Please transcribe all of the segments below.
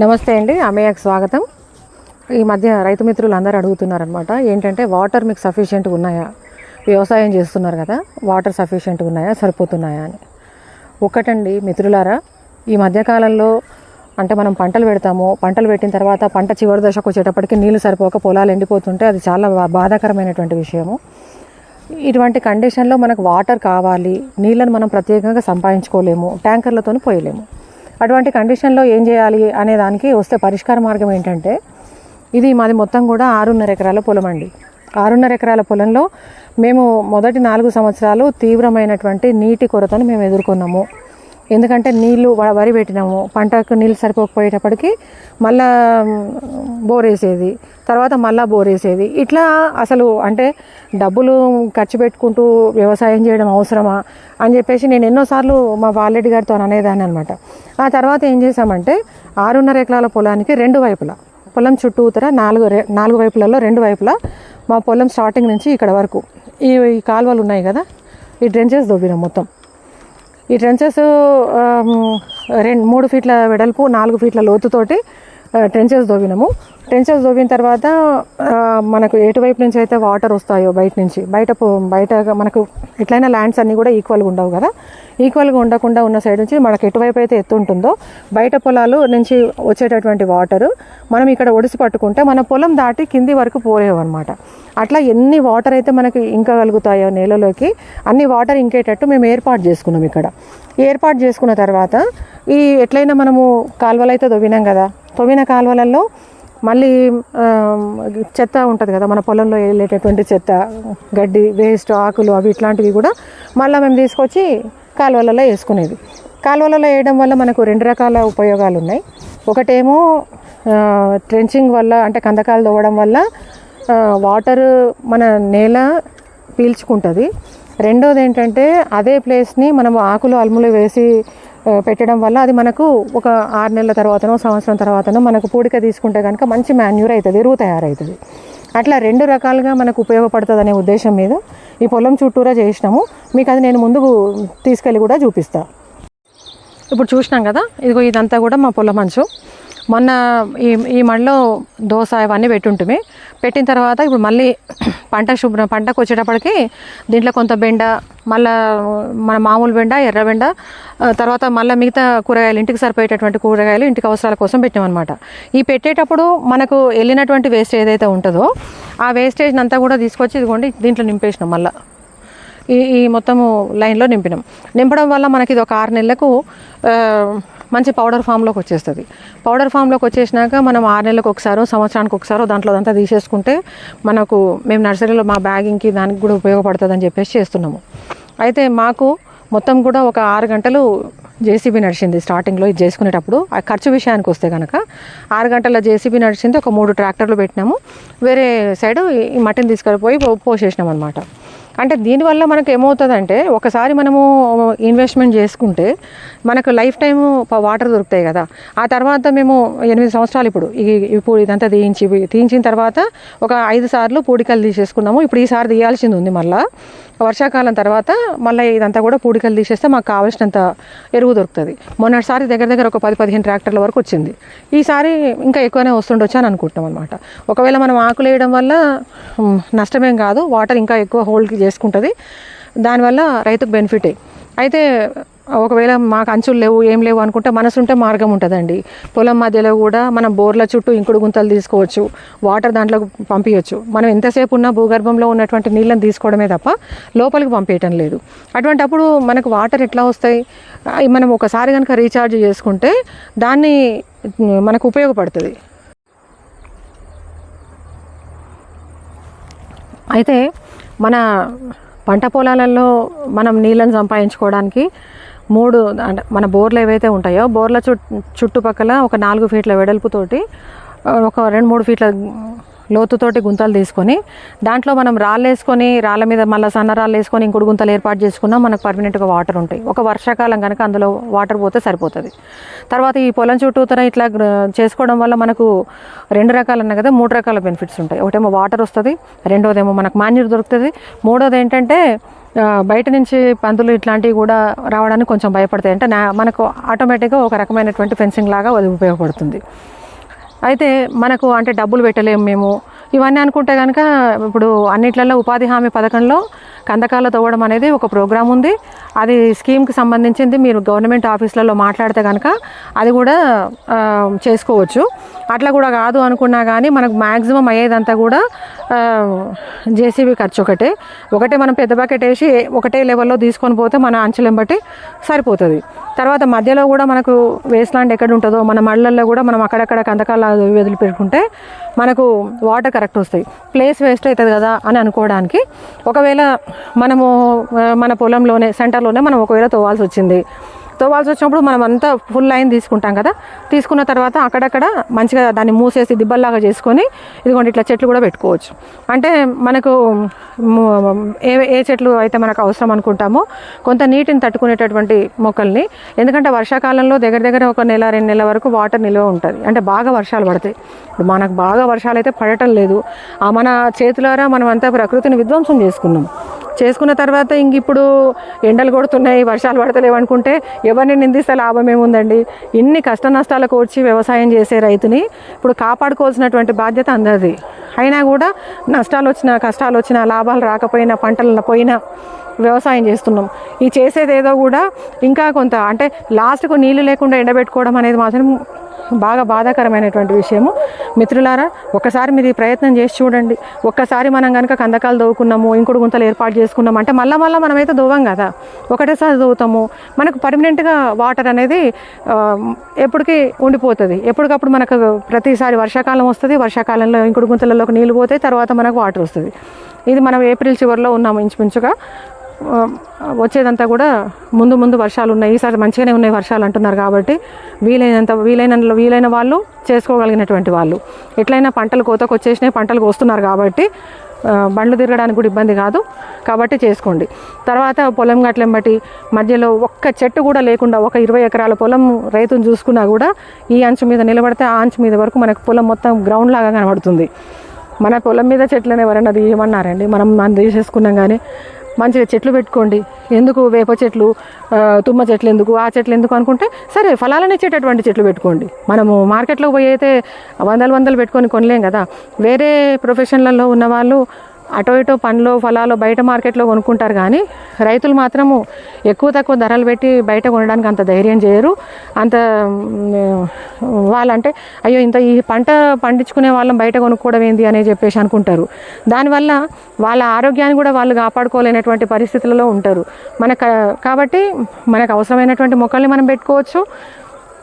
నమస్తే అండి అమేయకు స్వాగతం. ఈ మధ్య రైతు మిత్రులు అందరూ అడుగుతున్నారనమాట ఏంటంటే వాటర్ మీకు సఫిషియెంట్గా ఉన్నాయా? వ్యవసాయం చేస్తున్నారు కదా వాటర్ సఫిషియెంట్గా ఉన్నాయా సరిపోతున్నాయా అని. ఒకటండి మిత్రులారా ఈ మధ్యకాలంలో అంటే మనం పంటలు పెడతాము పంటలు పెట్టిన తర్వాత పంట చివరి దశకు వచ్చేటప్పటికి నీళ్ళు సరిపోక పొలాలు ఎండిపోతుంటే అది చాలా బాధాకరమైనటువంటి విషయము. ఇటువంటి కండిషన్లో మనకు వాటర్ కావాలి నీళ్ళను మనం ప్రత్యేకంగా సంపాదించుకోలేము ట్యాంకర్లతో పోయలేము. అటువంటి కండిషన్లో ఏం చేయాలి అనే దానికి వస్తే పరిష్కార మార్గం ఏంటంటే ఇది మాది మొత్తం కూడా ఆరున్నర ఎకరాల పొలం అండి. ఆరున్నర ఎకరాల పొలంలో మేము మొదటి నాలుగు సంవత్సరాలు తీవ్రమైనటువంటి నీటి కొరతను మేము ఎదుర్కొన్నాము. ఎందుకంటే నీళ్ళు వ- వరి పెట్టినాము. పంటకు నీళ్ళు సరిపోకపోయేటప్పటికి మళ్ళా బోరేసేది బోర్ వేసేది. తర్వాత మళ్ళా బోరేసేది. ఇట్లా అసలు అంటే డబ్బులు ఖర్చు పెట్టుకుంటూ వ్యవసాయం చేయడం అవసరమా అని చెప్పేసి నేను ఎన్నోసార్లు మా వాళ్ళెడ్ గారితో అనేదాన్ని అనమాట ఆ తర్వాత ఏం చేశామంటే ఆరున్నర ఎకరాల పొలానికి రెండు వైపులా పొలం చుట్టూతర నాలుగు రె- నాలుగు వైపులలో రెండు వైపులా మా పొలం స్టార్టింగ్ నుంచి ఇక్కడ వరకు. ఈ ఈ కాలువలు ఉన్నాయి కదా ఈ డ్రెంచెస్ దొబ్బినాం మొత్తం. ఈ ట్రెంచెస్ రెండు మూడు ఫీట్ల వెడల్పు నాలుగు ఫీట్ల లోతుతోటి ట్రెంచెస్ దోవినము ట్రెంచెస్ దోవిన తర్వాత మనకు ఎటువైపు నుంచి అయితే వాటర్ వస్తాయో బయట నుంచి బయట పో- బయట మనకు ఎట్లయినా ల్యాండ్స్ అన్నీ కూడా ఈక్వల్గా ఉండవు కదా. ఈక్వల్గా ఉండకుండా ఉన్న సైడ్ నుంచి మనకు ఎటువైపు అయితే ఎత్తు ఉంటుందో బయట పొలాలు నుంచి వచ్చేటటువంటి వాటర్ మనం ఇక్కడ ఒడిసి పట్టుకుంటే మన పొలం దాటి కింది వరకు పోలేవన్నమాట. అట్లా ఎన్ని వాటర్ అయితే మనకి ఇంకగలుగుతాయో నేలలోకి అన్ని వాటర్ ఇంకేటట్టు మేము ఏర్పాటు చేసుకున్నాం ఇక్కడ. ఏర్పాటు చేసుకున్న తర్వాత ఈ ఎట్లయినా మనము కాలువలు అయితే తవ్వినాం కదా తవ్విన కాలువలలో మళ్ళీ చెత్త ఉంటుంది కదా మన పొలంలో వెళ్ళేటటువంటి చెత్త గడ్డి వేస్ట్ ఆకులు అవి ఇట్లాంటివి కూడా మళ్ళీ మేము తీసుకొచ్చి కాలువలలో వేసుకునేది. కాలువలలో వేయడం వల్ల మనకు రెండు రకాల ఉపయోగాలు ఉన్నాయి. ఒకటేమో ట్రెంచింగ్ వల్ల అంటే కందకాలు తవ్వడం వల్ల వాటర్ మన నేల పీల్చుకుంటుంది. రెండోది ఏంటంటే అదే ప్లేస్ని మనం ఆకులు అల్ములు వేసి పెట్టడం వల్ల అది మనకు ఒక ఆరు నెలల తర్వాతనో సంవత్సరం తర్వాతనో మనకు పూడిక తీసుకుంటే కనుక మంచి మాన్యూర్ అవుతుంది ఎరువు తయారవుతుంది అట్లా రెండు రకాలుగా మనకు ఉపయోగపడుతుంది అనే ఉద్దేశం మీద ఈ పొలం చుట్టూరా చేసినాము. మీకు అది నేను ముందుకు తీసుకెళ్ళి కూడా చూపిస్తాను ఇప్పుడు చూసినాం కదా ఇదిగో ఇదంతా కూడా మా పొలం మంచు మొన్న ఈ ఈ మడిలో దోస ఇవన్నీ పెట్టుంటుమే. పెట్టిన తర్వాత ఇప్పుడు మళ్ళీ పంట శుభ్రం పంటకు వచ్చేటప్పటికి దీంట్లో కొంత బెండ మళ్ళా మన మామూలు బెండ ఎర్ర బెండ తర్వాత మళ్ళీ మిగతా కూరగాయలు ఇంటికి సరిపోయేటటువంటి కూరగాయలు ఇంటికి అవసరాల కోసం పెట్టామన్నమాట ఈ పెట్టేటప్పుడు మనకు వెళ్ళినటువంటి వేస్ట్ ఏదైతే ఉంటుందో ఆ వేస్టేజ్ అంతా కూడా తీసుకొచ్చి ఇదిగోండి దీంట్లో నింపేసినాం మళ్ళీ. ఈ ఈ మొత్తము లైన్లో నింపినాం. నింపడం వల్ల మనకి ఇది ఒక ఆరు నెలలకు మంచి పౌడర్ ఫామ్లోకి వచ్చేస్తుంది. పౌడర్ ఫామ్లోకి వచ్చేసినాక మనం ఆరు నెలలకు ఒకసారో సంవత్సరానికి ఒకసారో దాంట్లో అంతా తీసేసుకుంటే మనకు మేము నర్సరీలో మా బ్యాగింగ్కి దానికి కూడా ఉపయోగపడుతుంది అని చెప్పేసి చేస్తున్నాము. అయితే మాకు మొత్తం కూడా ఒక ఆరు గంటలు జేసీబీ నడిచింది స్టార్టింగ్లో ఇది చేసుకునేటప్పుడు. ఆ ఖర్చు విషయానికి వస్తే కనుక ఆరు గంటల జేసీబీ నడిచింది ఒక మూడు ట్రాక్టర్లు పెట్టినాము. వేరే సైడ్ ఈ మట్టిని తీసుకెళ్ళిపోయి పో- పోసేసినాం అనమాట అంటే దీనివల్ల మనకు ఏమవుతుందంటే ఒకసారి మనము ఇన్వెస్ట్మెంట్ చేసుకుంటే మనకు లైఫ్ టైం వాటర్ దొరుకుతాయి కదా. ఆ తర్వాత మేము ఎనిమిది సంవత్సరాలు ఇప్పుడు ఈ ఇప్పుడు ఇదంతా తీయించి తీయించిన తర్వాత ఒక ఐదు సార్లు పూడికలు తీసేసుకున్నాము. ఇప్పుడు ఈసారి తీయాల్సింది ఉంది మళ్ళీ. వర్షాకాలం తర్వాత మళ్ళీ ఇదంతా కూడా పూడికలు తీసేస్తే మాకు కావాల్సినంత ఎరువు దొరుకుతుంది. మొన్నటిసారి దగ్గర దగ్గర ఒక పది పదిహేను ట్రాక్టర్ల వరకు వచ్చింది. ఈసారి ఇంకా ఎక్కువనే వస్తుండొచ్చు అని అనుకుంటున్నాం అనమాట ఒకవేళ మనం ఆకులు వేయడం వల్ల నష్టమేం కాదు. వాటర్ ఇంకా ఎక్కువ హోల్డ్ చేసుకుంటుంది. దానివల్ల రైతుకు బెనిఫిటే అయితే ఒకవేళ మాకు అంచులు లేవు ఏం లేవు అనుకుంటే మనసుంటే మార్గం ఉంటుందండి. పొలం మధ్యలో కూడా మనం బోర్ల చుట్టూ ఇంకుడు గుంతలు తీసుకోవచ్చు వాటర్ దాంట్లో పంపించవచ్చు మనం ఎంతసేపు ఉన్నా భూగర్భంలో ఉన్నటువంటి నీళ్ళని తీసుకోవడమే తప్ప లోపలికి పంపించటం లేదు. అటువంటి అప్పుడు మనకు వాటర్ ఎట్లా వస్తాయి? మనం ఒకసారి కనుక రీఛార్జ్ చేసుకుంటే దాన్ని మనకు ఉపయోగపడుతుంది. అయితే మన పంట పొలాలలో మనం నీళ్ళను సంపాదించుకోవడానికి మూడు అంటే మన బోర్లు ఏవైతే ఉంటాయో బోర్ల చుట్టు చుట్టుపక్కల ఒక నాలుగు ఫీట్ల వెడల్పుతోటి ఒక రెండు మూడు ఫీట్ల లోతుతోటి గుంతలు తీసుకొని దాంట్లో మనం రాళ్ళు వేసుకొని రాళ్ళ మీద మళ్ళీ సన్న రాళ్ళు వేసుకొని ఇంకోటి గుంతలు ఏర్పాటు చేసుకున్నా మనకు పర్మనెంట్గా వాటర్ ఉంటాయి. ఒక వర్షాకాలం కనుక అందులో వాటర్ పోతే సరిపోతుంది. తర్వాత ఈ పొలం చుట్టూతన ఇట్లా చేసుకోవడం వల్ల మనకు రెండు రకాలు ఉన్నాయి కదా మూడు రకాల బెనిఫిట్స్ ఉంటాయి. ఒకటేమో వాటర్ వస్తుంది రెండోదేమో మనకు మాన్యూర్ దొరుకుతుంది. మూడోది ఏంటంటే బయట నుంచి పందులు ఇట్లాంటివి కూడా రావడానికి కొంచెం భయపడతాయి. అంటే నా మనకు ఆటోమేటిక్గా ఒక రకమైనటువంటి ఫెన్సింగ్ లాగా అది ఉపయోగపడుతుంది. అయితే మనకు అంటే డబ్బులు పెట్టలేము మేము. ఇవన్నీ అనుకుంటే కనుక ఇప్పుడు అన్నిట్లలో ఉపాధి హామీ పథకంలో కందకాల తవ్వడం అనేది ఒక ప్రోగ్రామ్ ఉంది. అది స్కీమ్కి సంబంధించింది మీరు గవర్నమెంట్ ఆఫీసులలో మాట్లాడితే కనుక అది కూడా చేసుకోవచ్చు. అట్లా కూడా కాదు అనుకున్నా కానీ మనకు మ్యాక్సిమం అయ్యేదంతా కూడా జేసీబీ ఖర్చు ఒకటే. ఒకటే మనం పెద్ద బకెట్ వేసి ఒకటే లెవెల్లో తీసుకొని పోతే మన అంచెలం బట్టి సరిపోతుంది. తర్వాత మధ్యలో కూడా మనకు వేస్ట్ ల్యాండ్ ఎక్కడ ఉంటుందో మన మళ్ళల్లో కూడా మనం అక్కడక్కడ కందకాల వదిలిపెట్టుకుంటే మనకు వాటర్ కరెక్ట్ వస్తాయి. ప్లేస్ వేస్ట్ అవుతుంది కదా అని అనుకోవడానికి ఒకవేళ మనము మన పొలంలోనే సెంటర్లోనే మనం ఒకవేళ తోవాల్సి వచ్చింది. తోవాల్సి వచ్చినప్పుడు మనం అంతా ఫుల్ లైన్ తీసుకుంటాం కదా. తీసుకున్న తర్వాత అక్కడక్కడ మంచిగా దాన్ని మూసేసి దిబ్బల్లాగా చేసుకొని ఇదిగోండి ఇట్లా చెట్లు కూడా పెట్టుకోవచ్చు. అంటే మనకు ఏ ఏ చెట్లు అయితే మనకు అవసరం అనుకుంటామో కొంత నీటిని తట్టుకునేటటువంటి మొక్కల్ని ఎందుకంటే వర్షాకాలంలో దగ్గర దగ్గర ఒక నెల రెండు నెలల వరకు వాటర్ నిల్వ ఉంటుంది. అంటే బాగా వర్షాలు పడతాయి. ఇప్పుడు మనకు బాగా వర్షాలు అయితే పడటం లేదు. ఆ మన చేతులారా మనం అంతా ప్రకృతిని విధ్వంసం చేసుకున్నాం. చేసుకున్న తర్వాత ఇంక ఇప్పుడు ఎండలు కొడుతున్నాయి వర్షాలు పడతలేవు అనుకుంటే ఎవరిని నిందిస్తే లాభం ఏముందండి? ఇన్ని కష్ట నష్టాలకు వచ్చి వ్యవసాయం చేసే రైతుని ఇప్పుడు కాపాడుకోవాల్సినటువంటి బాధ్యత అందరిది. అయినా కూడా నష్టాలు వచ్చినా కష్టాలు వచ్చినా లాభాలు రాకపోయినా పంటలు పోయినా వ్యవసాయం చేస్తున్నాం. ఈ చేసేది ఏదో కూడా ఇంకా కొంత అంటే లాస్ట్కు నీళ్ళు లేకుండా ఎండబెట్టుకోవడం అనేది మాత్రం బాగా బాధాకరమైనటువంటి విషయము. మిత్రులారా ఒకసారి మీరు ఈ ప్రయత్నం చేసి చూడండి. ఒక్కసారి మనం కనుక కందకాలు దవ్వుకున్నాము ఇంకుడు గుంతలు ఏర్పాటు చేసుకున్నాము అంటే మళ్ళీ మళ్ళీ మనమైతే దోవం కదా. ఒకటేసారి దవ్వుతాము మనకు పర్మనెంట్గా వాటర్ అనేది ఎప్పటికీ ఉండిపోతుంది. ఎప్పటికప్పుడు మనకు ప్రతిసారి వర్షాకాలం వస్తుంది. వర్షాకాలంలో ఇంకుడు గుంతలలోకి నీళ్ళు పోతాయి. తర్వాత మనకు వాటర్ వస్తుంది. ఇది మనం ఏప్రిల్ చివరిలో ఉన్నాము ఇంచుమించుగా. వచ్చేదంతా కూడా ముందు ముందు వర్షాలు ఉన్నాయి ఈసారి మంచిగానే ఉన్నాయి వర్షాలు అంటున్నారు కాబట్టి వీలైనంత వీలైన వీలైన వాళ్ళు చేసుకోగలిగినటువంటి వాళ్ళు. ఎట్లయినా పంటలు కోతకు వచ్చేసినాయి పంటలు కోస్తున్నారు కాబట్టి బండ్లు తిరగడానికి కూడా ఇబ్బంది కాదు. కాబట్టి చేసుకోండి. తర్వాత పొలం గట్లం బట్టి మధ్యలో ఒక్క చెట్టు కూడా లేకుండా ఒక ఇరవై ఎకరాల పొలం రైతును చూసుకున్నా కూడా ఈ అంచు మీద నిలబడితే ఆ అంచు మీద వరకు మనకు పొలం మొత్తం గ్రౌండ్ లాగా కనబడుతుంది. మన పొలం మీద చెట్లను ఎవరైనా తీయమన్నారండి మనం మనం తీసేసుకున్నాం కానీ మంచిగా చెట్లు పెట్టుకోండి. ఎందుకు వేప చెట్లు తుమ్మ చెట్లు ఎందుకు ఆ చెట్లు ఎందుకు అనుకుంటే సరే ఫలాలను ఇచ్చేటటువంటి చెట్లు పెట్టుకోండి. మనము మార్కెట్లో పోయి అయితే వందలు వందలు పెట్టుకొని కొనలేం కదా. వేరే ప్రొఫెషన్లలో ఉన్న వాళ్ళు అటో ఇటో పండ్లు ఫలాలు బయట మార్కెట్లో కొనుక్కుంటారు కానీ రైతులు మాత్రము ఎక్కువ తక్కువ ధరలు పెట్టి బయట కొనడానికి అంత ధైర్యం చేయరు. అంత వాళ్ళంటే అయ్యో ఇంత ఈ పంట పండించుకునే వాళ్ళం బయట కొనుక్కోవడం ఏంది? అని చెప్పేసి అనుకుంటారు. దానివల్ల వాళ్ళ ఆరోగ్యాన్ని కూడా వాళ్ళు కాపాడుకోలేనటువంటి పరిస్థితులలో ఉంటారు. మనకు కాబట్టి మనకు అవసరమైనటువంటి మొక్కల్ని మనం పెట్టుకోవచ్చు.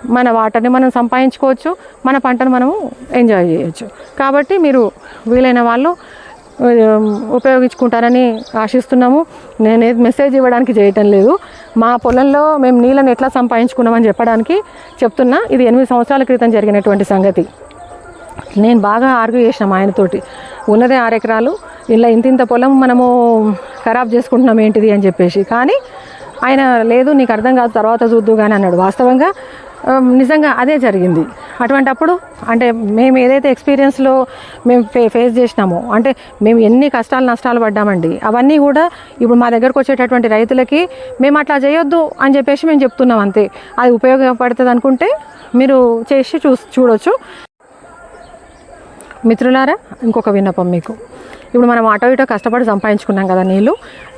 మన వాటర్ని మనం సంపాదించుకోవచ్చు. మన పంటను మనము ఎంజాయ్ చేయొచ్చు. కాబట్టి మీరు వీలైన వాళ్ళు ఉపయోగించుకుంటారని ఆశిస్తున్నాము. నేను ఏది మెసేజ్ ఇవ్వడానికి చేయటం లేదు. మా పొలంలో మేము నీళ్ళని ఎట్లా సంపాదించుకున్నామని చెప్పడానికి చెప్తున్నా. ఇది ఎనిమిది సంవత్సరాల క్రితం జరిగినటువంటి సంగతి. నేను బాగా ఆర్గ్యూ చేసిన ఆయనతోటి. ఉన్నదే ఆరు ఎకరాలు ఇలా ఇంత ఇంత పొలం మనము ఖరాబ్ చేసుకుంటున్నాం ఏంటిది అని చెప్పేసి. కానీ ఆయన లేదు నీకు అర్థం కాదు తర్వాత చూద్దు కానీ అన్నాడు. వాస్తవంగా నిజంగా అదే జరిగింది. అటువంటి అప్పుడు అంటే మేము ఏదైతే ఎక్స్పీరియన్స్లో మేము ఫే ఫేస్ చేసినామో అంటే మేము ఎన్ని కష్టాలు నష్టాలు పడ్డామండి అవన్నీ కూడా ఇప్పుడు మా దగ్గరకు వచ్చేటటువంటి రైతులకి మేము అట్లా చేయొద్దు అని చెప్పేసి మేము చెప్తున్నాం అంతే. అది ఉపయోగపడుతుంది అనుకుంటే మీరు చేసి చూ చూడొచ్చు. మిత్రులారా ఇంకొక విన్నపం మీకు. ఇప్పుడు మనం అటో ఇటో కష్టపడి సంపాదించుకున్నాం కదా నీళ్ళు.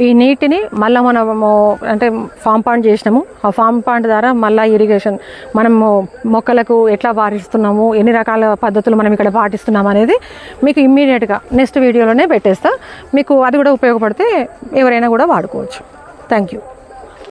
ఈ నీటిని మళ్ళీ మనము అంటే ఫామ్ పాండ్ చేసినాము. ఆ ఫామ్ పాండ్ ద్వారా మళ్ళీ ఇరిగేషన్ మనము మొక్కలకు ఎట్లా పాటిస్తున్నాము ఎన్ని రకాల పద్ధతులు మనం ఇక్కడ పాటిస్తున్నాం అనేది మీకు ఇమ్మీడియట్గా నెక్స్ట్ వీడియోలోనే పెట్టేస్తా. మీకు అది కూడా ఉపయోగపడితే ఎవరైనా కూడా వాడుకోవచ్చు. Thank you